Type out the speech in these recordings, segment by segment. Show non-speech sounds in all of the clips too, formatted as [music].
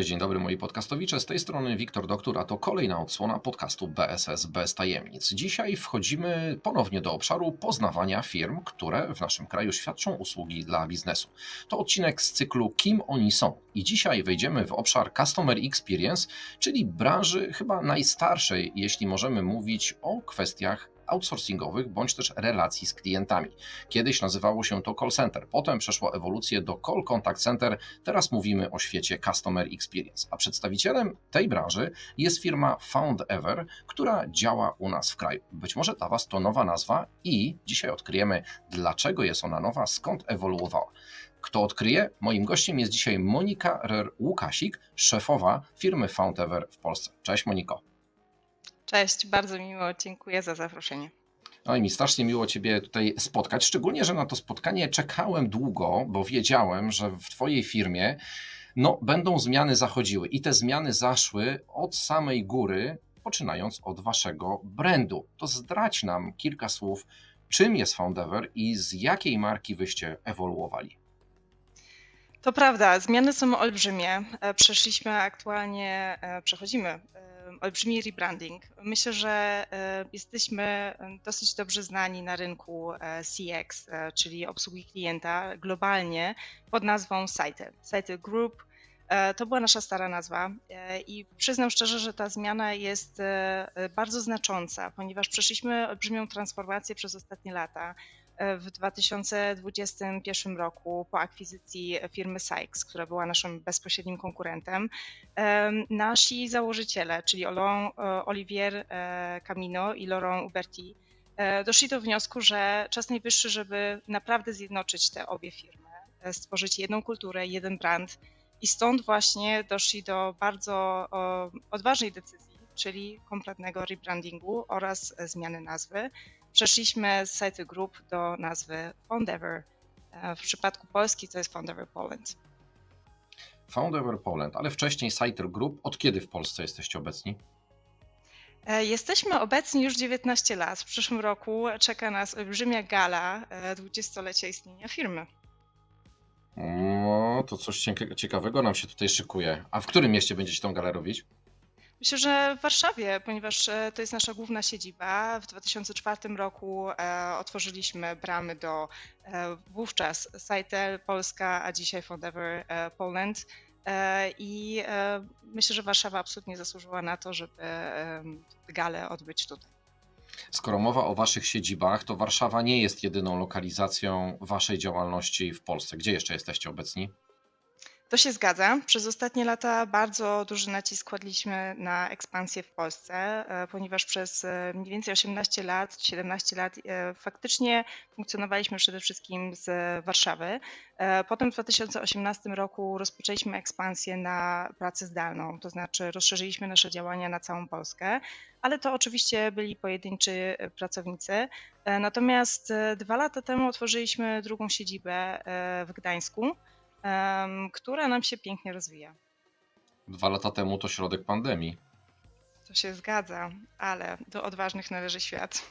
Cześć, dzień dobry moi podcastowicze. Z tej strony Wiktor Doktor, a to kolejna odsłona podcastu BSS bez tajemnic. Dzisiaj wchodzimy ponownie do obszaru poznawania firm, które w naszym kraju świadczą usługi dla biznesu. To odcinek z cyklu Kim oni są. I dzisiaj wejdziemy w obszar Customer Experience, czyli branży chyba najstarszej, jeśli możemy mówić o kwestiach outsourcingowych bądź też relacji z klientami. Kiedyś nazywało się to call center, potem przeszło ewolucję do call contact center, teraz mówimy o świecie customer experience. A przedstawicielem tej branży jest firma Found Ever, która działa u nas w kraju. Być może dla Was to nowa nazwa i dzisiaj odkryjemy, dlaczego jest ona nowa, skąd ewoluowała. Kto odkryje? Moim gościem jest dzisiaj Monika Rer-Łukasik, szefowa firmy Found Ever w Polsce. Cześć Moniko. Cześć, bardzo mi miło, dziękuję za zaproszenie. No i mi strasznie miło Ciebie tutaj spotkać, szczególnie, że na to spotkanie czekałem długo, bo wiedziałem, że w Twojej firmie no, będą zmiany zachodziły i te zmiany zaszły od samej góry, poczynając od Waszego brandu. To zdradź nam kilka słów, czym jest Foundever i z jakiej marki Wyście ewoluowali. To prawda, zmiany są olbrzymie. E, Przeszliśmy aktualnie, e, przechodzimy e, olbrzymi rebranding. Myślę, że e, jesteśmy e, dosyć dobrze znani na rynku e, CX, e, czyli obsługi klienta globalnie pod nazwą Sitel. Sitel Group e, to była nasza stara nazwa e, i przyznam szczerze, że ta zmiana jest e, e, bardzo znacząca, ponieważ przeszliśmy olbrzymią transformację przez ostatnie lata. W 2021 roku po akwizycji firmy Sykes, która była naszym bezpośrednim konkurentem, em, nasi założyciele, czyli e, Olivier e, Camino i Laurent Huberti, e, doszli do wniosku, że czas najwyższy, żeby naprawdę zjednoczyć te obie firmy, stworzyć jedną kulturę, jeden brand. I stąd właśnie doszli do bardzo odważnej decyzji, czyli kompletnego rebrandingu oraz zmiany nazwy. Przeszliśmy z Site Group do nazwy Foundever. E, W przypadku Polski to jest Foundever Poland. Foundever Poland, ale wcześniej Siter Group. Od kiedy w Polsce jesteście obecni? E, Jesteśmy obecni już 19 lat. W przyszłym roku czeka nas olbrzymia gala e, 20-lecia istnienia firmy. No, to coś cieka- ciekawego nam się tutaj szykuje. A w którym mieście będziecie tą galę robić? Myślę, że w Warszawie, ponieważ e, to jest nasza główna siedziba. W 2004 roku e, otworzyliśmy bramy do e, wówczas Saitel Polska, a dzisiaj Foundever e, Poland. I myślę, że Warszawa absolutnie zasłużyła na to, żeby galę odbyć tutaj. Skoro mowa o waszych siedzibach, to Warszawa nie jest jedyną lokalizacją waszej działalności w Polsce. Gdzie jeszcze jesteście obecni? To się zgadza. Przez ostatnie lata bardzo duży nacisk kładliśmy na ekspansję w Polsce, e, ponieważ przez e, mniej więcej 18 lat, 17 lat e, faktycznie funkcjonowaliśmy przede wszystkim z Warszawy. Potem w 2018 roku rozpoczęliśmy ekspansję na pracę zdalną, to znaczy rozszerzyliśmy nasze działania na całą Polskę, ale to oczywiście byli pojedynczy pracownicy. Natomiast dwa lata temu otworzyliśmy drugą siedzibę w Gdańsku em, która nam się pięknie rozwija. Dwa lata temu to środek pandemii, To się zgadza, ale do odważnych należy świat.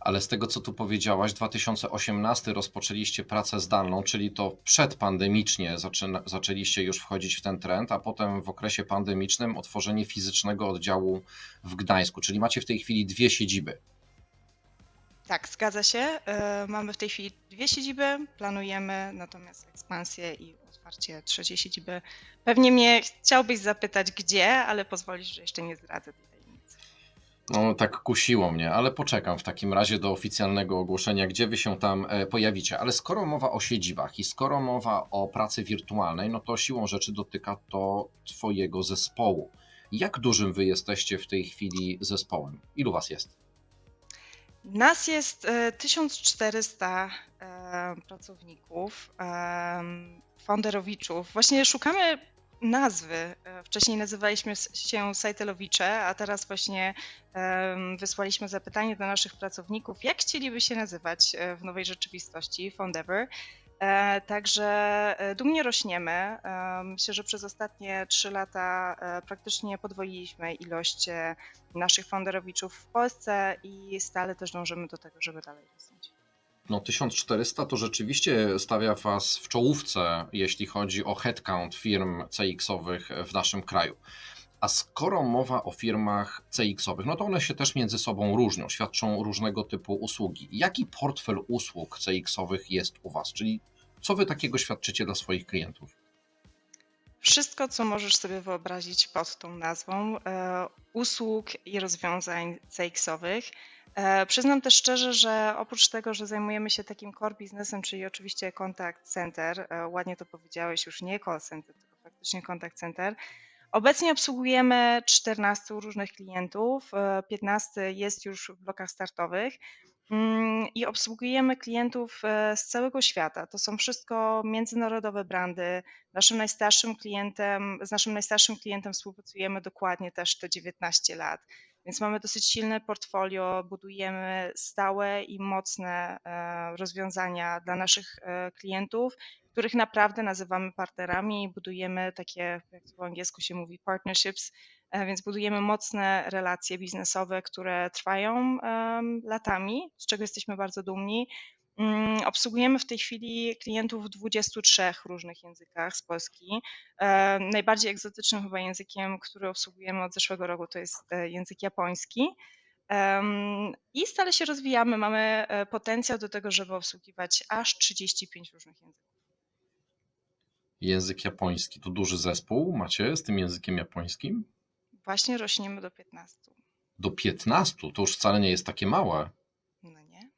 ale z tego co tu powiedziałaś, 2018 rozpoczęliście pracę zdalną, czyli to przedpandemicznie zaczyna, zaczęliście już wchodzić w ten trend, a potem w okresie pandemicznym otworzenie fizycznego oddziału w Gdańsku, czyli macie w tej chwili dwie siedziby. Tak, zgadza się. E, Mamy w tej chwili dwie siedziby, planujemy natomiast ekspansję i otwarcie trzeciej siedziby. Pewnie mnie chciałbyś zapytać gdzie, ale pozwolisz, że jeszcze nie zdradzę tej tajemnicy. No, tak kusiło mnie, ale poczekam w takim razie do oficjalnego ogłoszenia, gdzie wy się tam e, pojawicie. Ale skoro mowa o siedzibach i skoro mowa o pracy wirtualnej, no to siłą rzeczy dotyka to Twojego zespołu. Jak dużym wy jesteście w tej chwili zespołem? Ilu was jest? Nas jest e, 1400 e, pracowników, em, founderowiczów. Właśnie szukamy nazwy. E, Wcześniej nazywaliśmy się Sajtelowicze, a teraz właśnie wysłaliśmy zapytanie do naszych pracowników, jak chcieliby się nazywać e, w nowej rzeczywistości Foundever. E, Także e, dumnie rośniemy. E, Myślę, że przez ostatnie trzy lata praktycznie podwoiliśmy ilość naszych founderowiczów w Polsce i stale też dążymy do tego, żeby dalej rosnąć. No 1400 to rzeczywiście stawia Was w czołówce, jeśli chodzi o headcount firm CX-owych w naszym kraju. A skoro mowa o firmach CX-owych, no to one się też między sobą różnią, świadczą różnego typu usługi. Jaki portfel usług CX-owych jest u Was? Czyli co Wy takiego świadczycie dla swoich klientów? Wszystko, co możesz sobie wyobrazić pod tą nazwą e, usług i rozwiązań CX-owych. E, Przyznam też szczerze, że oprócz tego, że zajmujemy się takim core biznesem, czyli oczywiście contact center, e, ładnie to powiedziałeś, już nie call center, tylko faktycznie contact center, obecnie obsługujemy 14 różnych klientów, e, 15 jest już w blokach startowych. Mm, I obsługujemy klientów e, z całego świata. To są wszystko międzynarodowe brandy. Naszym najstarszym klientem, z naszym najstarszym klientem współpracujemy dokładnie też te 19 lat. Więc mamy dosyć silne portfolio, budujemy stałe i mocne e, rozwiązania dla naszych e, klientów, których naprawdę nazywamy partnerami i budujemy takie, jak to angielsku się mówi, partnerships, E, Więc budujemy mocne relacje biznesowe, które trwają latami, z czego jesteśmy bardzo dumni. Mm, Obsługujemy w tej chwili klientów w 23 różnych językach z Polski. E, Najbardziej egzotycznym chyba językiem, który obsługujemy od zeszłego roku, to jest e, język japoński. I stale się rozwijamy. Mamy potencjał do tego, żeby obsługiwać aż 35 różnych języków. Język japoński to duży zespół macie z tym językiem japońskim? Właśnie rośniemy do 15. Do 15 to już wcale nie jest takie małe. No nie?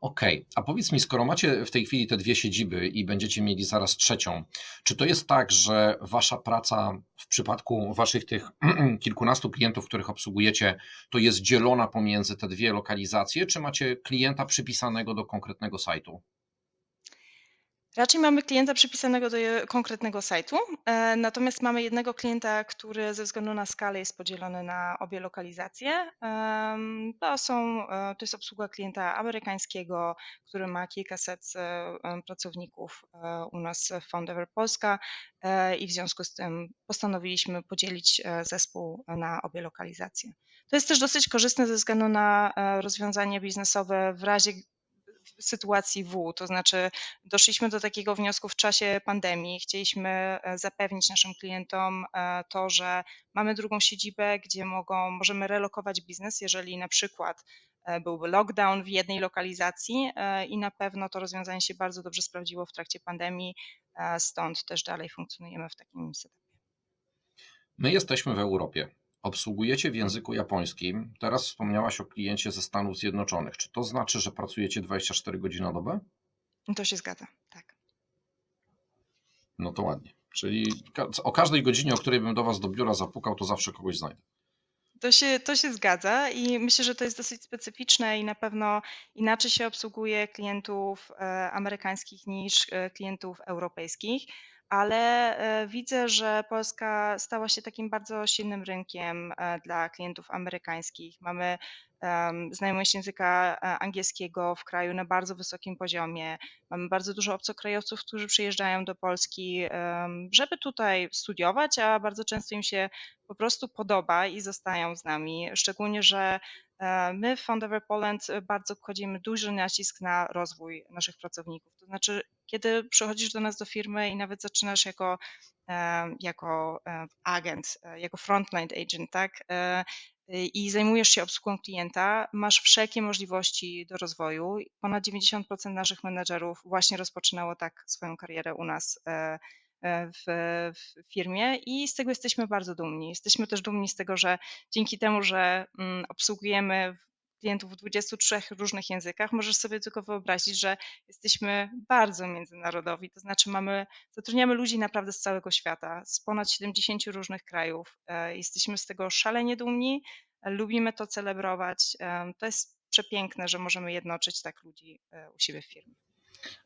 Okej, a powiedz mi, skoro macie w tej chwili te dwie siedziby i będziecie mieli zaraz trzecią, czy to jest tak, że wasza praca w przypadku waszych tych [clears throat] kilkunastu klientów, których obsługujecie, to jest dzielona pomiędzy te dwie lokalizacje, czy macie klienta przypisanego do konkretnego sajtu? Raczej mamy klienta przypisanego do konkretnego sajtu, e, natomiast mamy jednego klienta, który ze względu na skalę jest podzielony na obie lokalizacje. To, są, e, to jest obsługa klienta amerykańskiego, który ma kilkaset e, pracowników u nas w Foundever Polska i w związku z tym postanowiliśmy podzielić zespół na obie lokalizacje. To jest też dosyć korzystne ze względu na rozwiązanie biznesowe w razie sytuacji W, to znaczy doszliśmy do takiego wniosku w czasie pandemii. Chcieliśmy e, zapewnić naszym klientom e, to, że mamy drugą siedzibę, gdzie mogą, możemy relokować biznes, jeżeli na przykład e, byłby lockdown w jednej lokalizacji i na pewno to rozwiązanie się bardzo dobrze sprawdziło w trakcie pandemii, stąd też dalej funkcjonujemy w takim setupie. My jesteśmy w Europie. Obsługujecie w języku japońskim. Teraz wspomniałaś o kliencie ze Stanów Zjednoczonych. Czy to znaczy, że pracujecie 24 godziny na dobę? To się zgadza, tak. No to ładnie. Czyli o każdej godzinie, o której bym do Was do biura zapukał, to zawsze kogoś znajdę. To się, to się zgadza i myślę, że to jest dosyć specyficzne i na pewno inaczej się obsługuje klientów e, amerykańskich niż e, klientów europejskich, ale e, widzę, że Polska stała się takim bardzo silnym rynkiem e, dla klientów amerykańskich. Mamy znajomość języka e, angielskiego w kraju na bardzo wysokim poziomie. Mamy bardzo dużo obcokrajowców, którzy przyjeżdżają do Polski, żeby tutaj studiować, a bardzo często im się po prostu podoba i zostają z nami. Szczególnie, że e, my w Foundever Poland bardzo kładziemy duży nacisk na rozwój naszych pracowników. To znaczy, kiedy przychodzisz do nas do firmy i nawet zaczynasz jako, jako e, agent, jako frontline agent, tak? E, I zajmujesz się obsługą klienta, masz wszelkie możliwości do rozwoju. Ponad 90% naszych menedżerów właśnie rozpoczynało tak swoją karierę u nas e, e, w, w firmie i z tego jesteśmy bardzo dumni. Jesteśmy też dumni z tego, że dzięki temu, że mm, obsługujemy klientów w 23 różnych językach, możesz sobie tylko wyobrazić, że jesteśmy bardzo międzynarodowi, to znaczy mamy, zatrudniamy ludzi naprawdę z całego świata, z ponad 70 różnych krajów. E, Jesteśmy z tego szalenie dumni, e, lubimy to celebrować. E, To jest przepiękne, że możemy jednoczyć tak ludzi u siebie w firmie.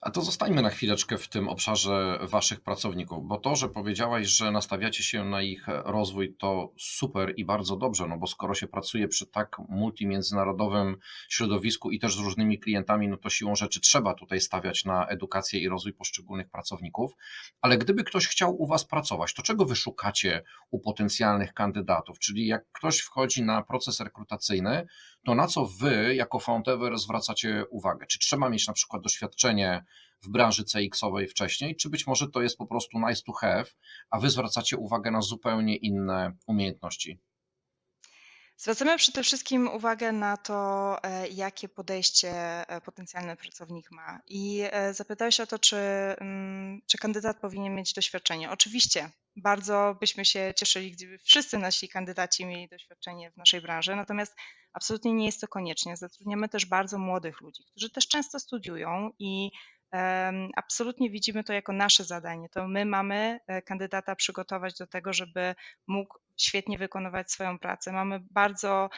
A to zostańmy na chwileczkę w tym obszarze Waszych pracowników, bo to, że powiedziałaś, że nastawiacie się na ich rozwój, to super i bardzo dobrze, no bo skoro się pracuje przy tak multimiędzynarodowym środowisku i też z różnymi klientami, no to siłą rzeczy trzeba tutaj stawiać na edukację i rozwój poszczególnych pracowników. Ale gdyby ktoś chciał u Was pracować, to czego Wy szukacie u potencjalnych kandydatów? Czyli jak ktoś wchodzi na proces rekrutacyjny, to na co wy jako Foundever zwracacie uwagę? Czy trzeba mieć na przykład doświadczenie w branży CX-owej wcześniej, czy być może to jest po prostu nice to have, a wy zwracacie uwagę na zupełnie inne umiejętności? Zwracamy przede wszystkim uwagę na to, e, jakie podejście e, potencjalny pracownik ma. I e, zapytałeś o to, czy, mm, czy kandydat powinien mieć doświadczenie. Oczywiście, bardzo byśmy się cieszyli, gdyby wszyscy nasi kandydaci mieli doświadczenie w naszej branży, natomiast absolutnie nie jest to konieczne. Zatrudniamy też bardzo młodych ludzi, którzy też często studiują i absolutnie widzimy to jako nasze zadanie. To my mamy e, kandydata przygotować do tego, żeby mógł świetnie wykonywać swoją pracę. Mamy bardzo,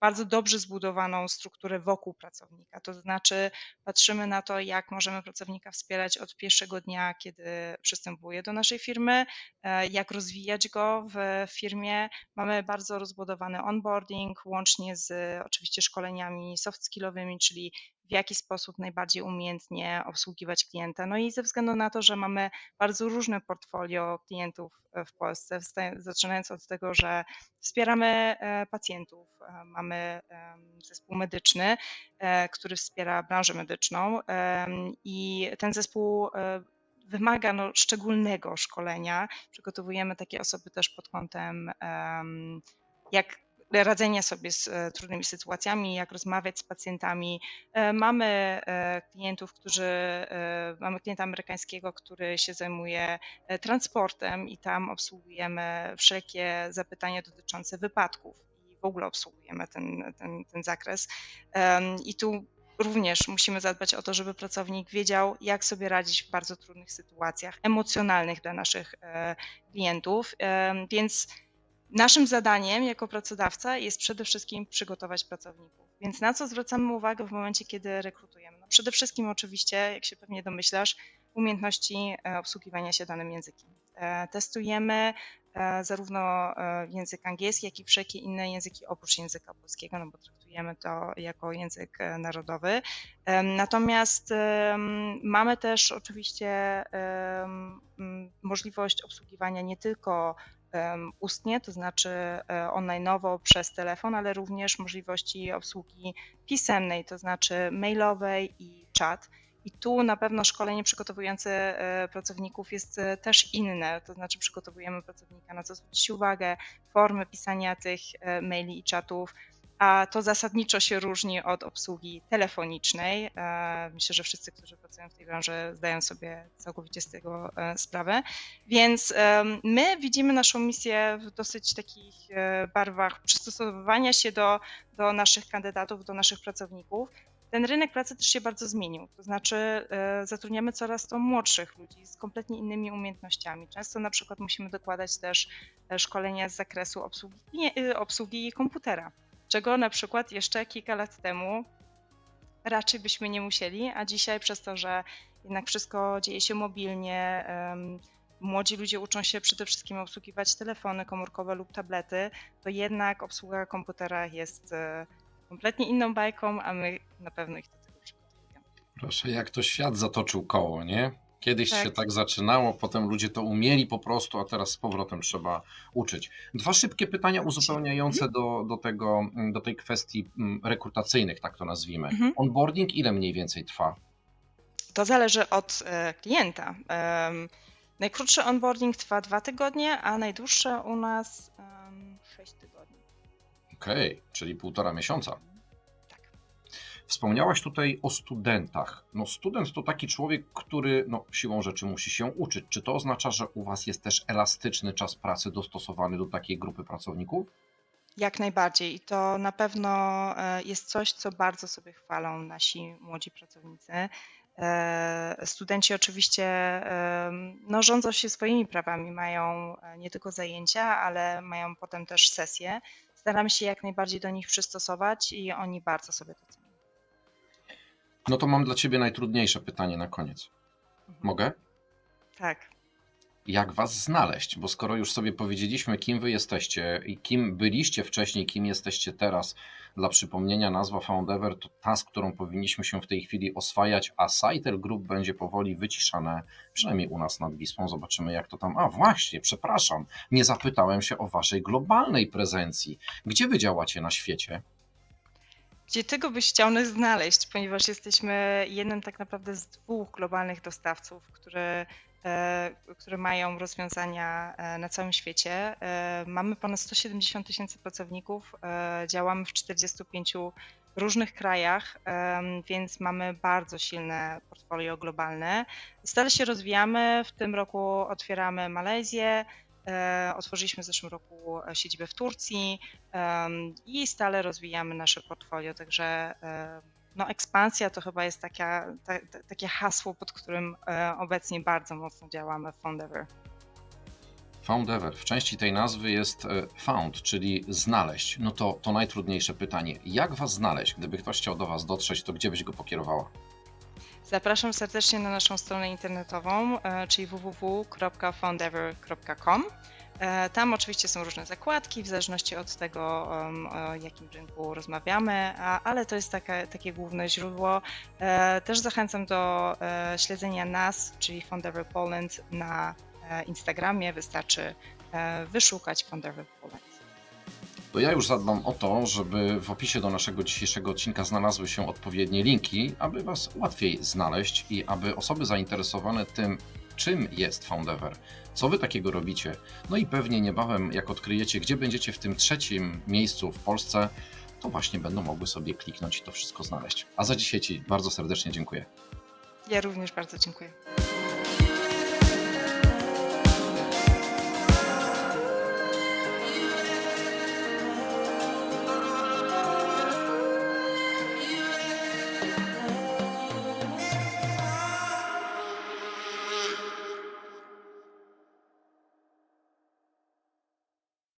bardzo dobrze zbudowaną strukturę wokół pracownika. To znaczy, patrzymy na to, jak możemy pracownika wspierać od pierwszego dnia, kiedy przystępuje do naszej firmy, e, jak rozwijać go w firmie. Mamy bardzo rozbudowany onboarding, łącznie z oczywiście szkoleniami soft skillowymi, czyli w jaki sposób najbardziej umiejętnie obsługiwać klienta. No i ze względu na to, że mamy bardzo różne portfolio klientów e, w Polsce, zaczynając od tego, że wspieramy e, pacjentów, e, mamy zespół medyczny, który wspiera branżę medyczną i ten zespół wymaga no, szczególnego szkolenia. Przygotowujemy takie osoby też pod kątem em, jak radzenia sobie z e, trudnymi sytuacjami, jak rozmawiać z pacjentami. E, Mamy e, klientów, którzy, mamy klienta amerykańskiego, który się zajmuje transportem i tam obsługujemy wszelkie zapytania dotyczące wypadków i w ogóle obsługujemy ten, ten, ten zakres. I tu również musimy zadbać o to, żeby pracownik wiedział, jak sobie radzić w bardzo trudnych sytuacjach emocjonalnych dla naszych klientów. Więc Naszym zadaniem jako pracodawca jest przede wszystkim przygotować pracowników. Więc na co zwracamy uwagę w momencie, kiedy rekrutujemy? No przede wszystkim oczywiście, jak się pewnie domyślasz, umiejętności e, obsługiwania się danym językiem. E, Testujemy e, zarówno język angielski, jak i wszelkie inne języki oprócz języka polskiego, no bo traktujemy to jako język narodowy. Natomiast mamy też oczywiście możliwość obsługiwania nie tylko ustnie, to znaczy e, online'owo przez telefon, ale również możliwości obsługi pisemnej, to znaczy mailowej i czat. I tu na pewno szkolenie przygotowujące e, pracowników jest e, też inne, to znaczy przygotowujemy pracownika na co zwrócić uwagę, formy pisania tych maili i czatów, a to zasadniczo się różni od obsługi telefonicznej. E, Myślę, że wszyscy, którzy pracują w tej branży, zdają sobie całkowicie z tego e, sprawę. Więc my widzimy naszą misję w dosyć takich e, barwach przystosowywania się do, do naszych kandydatów, do naszych pracowników. Ten rynek pracy też się bardzo zmienił, to znaczy zatrudniamy coraz to młodszych ludzi z kompletnie innymi umiejętnościami. Często na przykład musimy dokładać też szkolenia z zakresu obsługi, obsługi komputera, czego na przykład jeszcze kilka lat temu raczej byśmy nie musieli, a dzisiaj przez to, że jednak wszystko dzieje się mobilnie, młodzi ludzie uczą się przede wszystkim obsługiwać telefony komórkowe lub tablety, to jednak obsługa komputera jest e, kompletnie inną bajką, a my na pewno ich do tego przygotowujemy. Proszę, jak to świat zatoczył koło, nie? Kiedyś Tak. się tak zaczynało, potem ludzie to umieli po prostu, a teraz z powrotem trzeba uczyć. Dwa szybkie pytania uzupełniające do, do, tego, do tej kwestii mm, rekrutacyjnych, tak to nazwijmy. Mhm. Onboarding ile mniej więcej trwa? To zależy od e, klienta. Em, Najkrótszy onboarding trwa dwa tygodnie, a najdłuższe u nas em, sześć tygodni. Okej, czyli półtora miesiąca. Wspomniałaś tutaj o studentach. No, student to taki człowiek, który no, siłą rzeczy musi się uczyć. Czy to oznacza, że u Was jest też elastyczny czas pracy dostosowany do takiej grupy pracowników? Jak najbardziej. I to na pewno e, jest coś, co bardzo sobie chwalą nasi młodzi pracownicy. E, Studenci oczywiście em, no, rządzą się swoimi prawami, mają e, nie tylko zajęcia, ale mają potem też sesje. Staramy się jak najbardziej do nich przystosować i oni bardzo sobie to cenią. No to mam dla Ciebie najtrudniejsze pytanie na koniec. Mhm. Mogę? Tak. Jak Was znaleźć? Bo skoro już sobie powiedzieliśmy, kim Wy jesteście i kim byliście wcześniej, kim jesteście teraz, dla przypomnienia nazwa Foundever to ta, z którą powinniśmy się w tej chwili oswajać, a Siter Group będzie powoli wyciszane, przynajmniej u nas nad Wisłą. Zobaczymy jak to tam... A właśnie, przepraszam, nie zapytałem się o Waszej globalnej prezencji. Gdzie Wy działacie na świecie? Gdzie tego byś chciał nas znaleźć, ponieważ jesteśmy jednym tak naprawdę z dwóch globalnych dostawców, które, e, które mają rozwiązania e, na całym świecie. E, Mamy ponad 170 tysięcy pracowników, działamy w 45 różnych krajach, więc mamy bardzo silne portfolio globalne. Stale się rozwijamy. W tym roku otwieramy Malezję. E, Otworzyliśmy w zeszłym roku e, siedzibę w Turcji i stale rozwijamy nasze portfolio. Także no, ekspansja to chyba jest taka, ta, ta, takie hasło, pod którym e, obecnie bardzo mocno działamy w Fondever. Foundever. W części tej nazwy jest found, czyli znaleźć. No to, to najtrudniejsze pytanie. Jak was znaleźć? Gdyby ktoś chciał do was dotrzeć, to gdzie byś go pokierowała? Zapraszam serdecznie na naszą stronę internetową, e, czyli www.foundever.com. E, Tam oczywiście są różne zakładki, w zależności od tego, o jakim rynku rozmawiamy, ale to jest taka, takie główne źródło. E, Też zachęcam do śledzenia nas, czyli Foundever Poland na Instagramie. Wystarczy wyszukać Foundever Poland. To ja już zadbam o to, żeby w opisie do naszego dzisiejszego odcinka znalazły się odpowiednie linki, aby Was łatwiej znaleźć i aby osoby zainteresowane tym, czym jest Foundever, co Wy takiego robicie, no i pewnie niebawem, jak odkryjecie, gdzie będziecie w tym trzecim miejscu w Polsce, to właśnie będą mogły sobie kliknąć i to wszystko znaleźć. A za dzisiaj Ci bardzo serdecznie dziękuję. Ja również bardzo dziękuję.